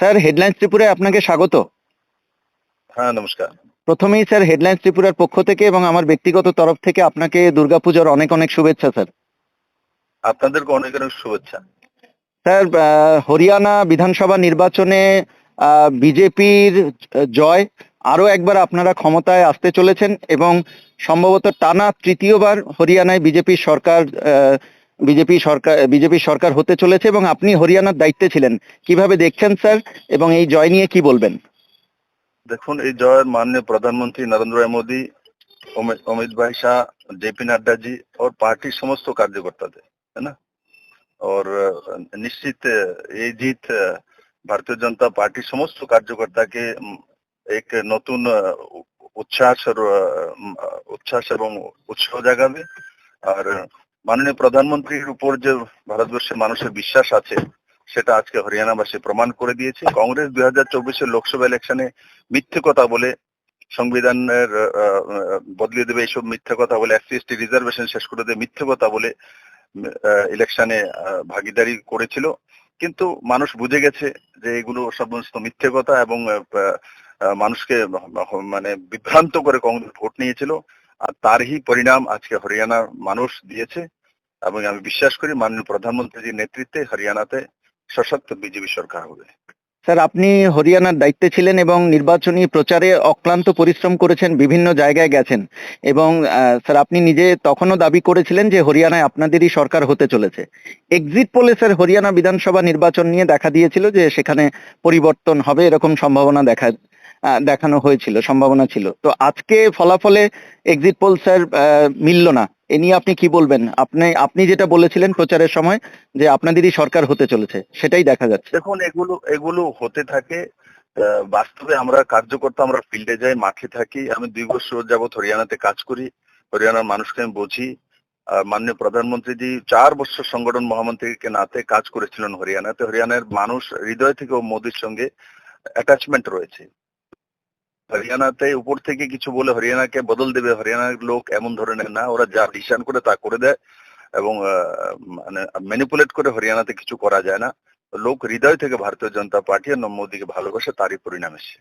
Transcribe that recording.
Sir headlines ত্রিপুরায় আপনাকে স্বাগত। হ্যাঁ নমস্কার। প্রথমেই স্যার হেডলাইন্স ত্রিপুরার পক্ষ থেকে এবং আমার ব্যক্তিগত তরফ থেকে আপনাকে দুর্গাপূজার অনেক অনেক শুভেচ্ছা স্যার। আপনাদেরকে অনেক অনেক শুভেচ্ছা। স্যার হরিয়ানা বিধানসভা নির্বাচনে বিজেপির জয় আরও একবার আপনারা ক্ষমতায় আসতে চলেছেন এবং সম্ভবত টানা তৃতীয়বার হরিয়ানায় বিজেপি সরকার বিজেপি সরকার বিজেপি সরকার হতে চলেছে এবং আপনি হরিয়ানার দায়িত্বে ছিলেন। কীভাবে দেখছেন, স্যার? এবং এই জয় নিয়ে কি বলবেন? দেখুন, এই জয়ের মাননীয় প্রধানমন্ত্রী নরেন্দ্র মোদী অমিত ভাই শাহ জেপি नड्डा जी और पार्टी समस्त कार्यकर्ता না? ওর নিশ্চিত এই জিত ভারতীয় জনতা भारतीय সমস্ত কার্যকর্তাকে এক নতুন উচ্ছ্বাস উচ্ছ্বাস এবং উৎসাহ জাগাবে। আর মাননীয় প্রধানমন্ত্রীর উপর যে ভারতবর্ষের মানুষের বিশ্বাস আছে, সেটা আজকে হরিয়ানাবাসী প্রমাণ করে দিয়েছে। কংগ্রেস দুই হাজার চব্বিশের লোকসভা ইলেকশনে মিথ্যে কথা বলে সংবিধানের বদলিয়ে দেবে এইসব মিথ্যে কথা বলে এসসি এসটি রিজার্ভেশন শেষ করে দেবে, মিথ্যে কথা বলে ইলেকশনে ভাগিদারি করেছিল। কিন্তু মানুষ বুঝে গেছে যে এগুলো সমস্ত মিথ্যে কথা এবং মানুষকে মানে বিভ্রান্ত করে কংগ্রেস ভোট নিয়েছিল। আর তারই পরিণাম আজকে হরিয়ানার মানুষ দিয়েছে। এবং আমি বিশ্বাস করি মাননীয় প্রধানমন্ত্রীর নেতৃত্বে হরিয়ানাতে সশক্ত বিজেপি সরকার হবে। স্যার, আপনি হরিয়ানার দায়িত্বে ছিলেন এবং নির্বাচনী প্রচারে অক্লান্ত পরিশ্রম করেছেন, বিভিন্ন জায়গায় গেছেন এবং স্যার, আপনি নিজে তখনও দাবি করেছিলেন যে হরিয়ানায় আপনাদেরই সরকার হতে চলেছে। এক্সিট পোলে, স্যার, হরিয়ানা বিধানসভা নির্বাচন নিয়ে দেখা দিয়েছিল যে সেখানে পরিবর্তন হবে এরকম সম্ভাবনা দেখা দেখানো হয়েছিল, সম্ভাবনা ছিল। তো আজকে ফলাফলে এক্সিট পোল স্যার মিলল না। এ নিয়ে আপনি কি বলবেন? আপনি আপনি যেটা বলেছিলেন প্রচারের সময় যে আপনাদেরই সরকার হতে চলেছে, সেটাই দেখা যাচ্ছে। দেখুন, এগুলো এগুলো হতে থাকে বাস্তবে আমরা কার্যকর্তা, আমরা ফিল্ডে যাই, মাঠে থাকি। আমি দুই বছর যাবত হরিয়ানাতে কাজ করি। হরিয়ানার মানুষকে আমি বুঝি। মাননীয় প্রধানমন্ত্রীজি চার বছর সংগঠন মহামন্ত্রীকে নাতে কাজ করেছিলেন হরিয়ানাতে। হরিয়ানার মানুষ হৃদয় থেকে মোদির সঙ্গে অ্যাটাচমেন্ট রয়েছে। হরিয়ানাতে উপর থেকে কিছু বলে হরিয়ানাকে বদল দেবে, হরিয়ানার লোক এমন ধরনের না, ওরা যা ডিসান করে তা করে দেয় এবং মানে ম্যানিপুলেট করে হরিয়ানাতে কিছু করা যায় না। লোক হৃদয় থেকে ভারতীয় জনতা পার্টি আর মোদীকে ভালোবাসে, তারই পরিণাম এসে